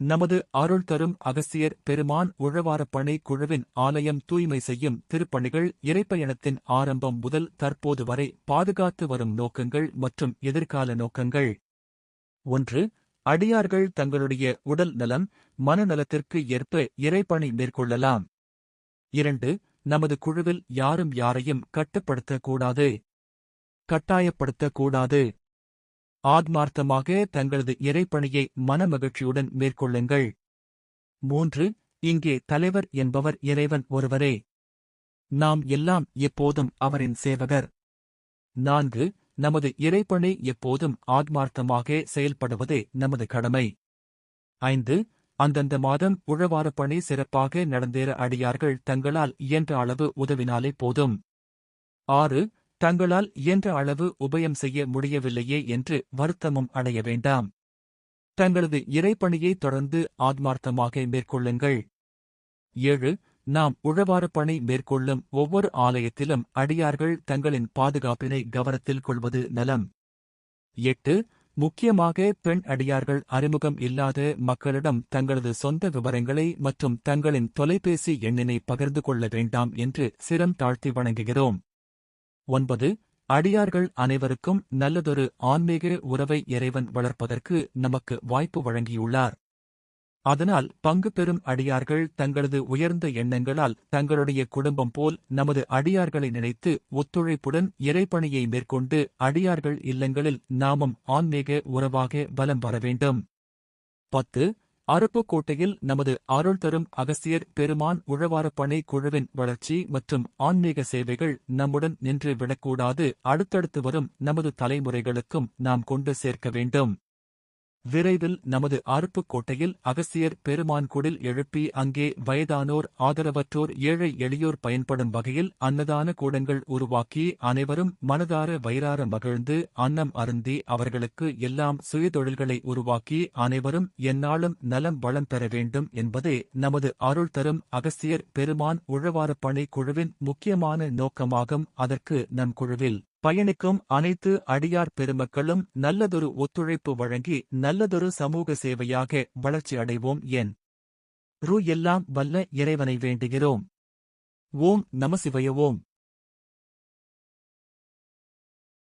நமது அருள் தரும் அகஸ்தியர் பெருமான் உழவாரப்பணி குழுவின் ஆலயம் தூய்மை செய்யும் திருப்பணிகள் இறைப்பயணத்தின் ஆரம்பம் முதல் தற்போது வரை பாதுகாத்து வரும் நோக்கங்கள் மற்றும் எதிர்கால நோக்கங்கள். ஒன்று அடியார்கள் தங்களுடைய உடல் நலம் மனநலத்திற்கு ஏற்ப இறைப்பணி மேற்கொள்ளலாம். இரண்டு நமது குழுவில் யாரும் யாரையும் கட்டுப்படுத்தக்கூடாது. கட்டாயப்படுத்தக்கூடாது. ஆத்மார்த்தமாக தங்களது இறைப்பணியை மனமகிழ்ச்சியுடன் மேற்கொள்ளுங்கள். மூன்று இங்கே தலைவர் என்பவர் இறைவன் ஒருவரே. நாம் எல்லாம் எப்போதும் அவரின் சேவகர். நான்கு நமது இறைப்பணி எப்போதும் ஆத்மார்த்தமாக செயல்படுவதே நமது கடமை. ஐந்து அந்தந்த மாதம் உழவாரப் பணி சிறப்பாக நடந்தேற அடியார்கள் தங்களால் இயன்ற அளவு உதவினாலே போதும். ஆறு தங்களால் இயன்ற அளவு உபயம் செய்ய முடியவில்லையே என்று வருத்தமும் அடைய வேண்டாம். தங்களது இறைப்பணியை தொடர்ந்து ஆத்மார்த்தமாக மேற்கொள்ளுங்கள். ஏழு நாம் உழவாரப் பணி மேற்கொள்ளும் ஒவ்வொரு ஆலயத்திலும் அடியார்கள் தங்களின் பாதுகாப்பினை கவனத்தில் கொள்வது நலம். எட்டு முக்கியமாக பெண் அடியார்கள் அறிமுகம் இல்லாத மக்களிடம் தங்களது சொந்த விவரங்களை மற்றும் தங்களின் தொலைபேசி எண்ணினை பகிர்ந்து கொள்ள வேண்டாம் என்று சிரம் தாழ்த்தி வணங்குகிறோம். ஒன்பது அடியார்கள் அனைவருக்கும் நல்லதொரு ஆன்மீக உறவை இறைவன் வளர்ப்பதற்கு நமக்கு வாய்ப்பு வழங்கியுள்ளார். அதனால் பங்கு பெறும் அடியார்கள் தங்களது உயர்ந்த எண்ணங்களால் தங்களுடைய குடும்பம் போல் நமது அடியார்களை நினைத்து ஒத்துழைப்புடன் இறைப்பணியை மேற்கொண்டு அடியார்கள் இல்லங்களில் நாமும் ஆன்மீக உறவாக பலம் வர வேண்டும். பத்து அருப்புக்கோட்டையில் நமது அருள் தரும் அகஸ்தியர் பெருமான் உழவாரப்பணி குழுவின் வளர்ச்சி மற்றும் ஆன்மீக சேவைகள் நம்முடன் நின்று விடக்கூடாது. அடுத்தடுத்து வரும் நமது தலைமுறைகளுக்கும் நாம் கொண்டு சேர்க்க வேண்டும். விரைவில் நமது அருப்புக்கோட்டையில் அகஸ்தியர் பெருமான் குடில் எழுப்பி அங்கே வயதானோர் ஆதரவற்றோர் ஏழை எளியோர் பயன்படும் வகையில் அன்னதான கூடங்கள் உருவாக்கி அனைவரும் மனதார வயிறார மகிழ்ந்து அன்னம் அருந்தி அவர்களுக்கு எல்லாம் சுயதொழில்களை உருவாக்கி அனைவரும் எந்நாளும் நலம் வளம் பெற வேண்டும் என்பதே நமது அருள் தரும் அகஸ்தியர் பெருமான் உழவாரப்பணி குழுவின் முக்கியமான நோக்கமாகும் அதற்கு நம் குழுவில். பயணிக்கும் அனைத்து அடியார் பெருமக்களும் நல்லதொரு ஒத்துழைப்பு வழங்கி நல்லதொரு சமூக சேவையாக வளர்ச்சி அடைவோம் என். ரு எல்லாம் வல்ல இறைவனை வேண்டுகிறோம். ஓம் நமசிவய ஓம்.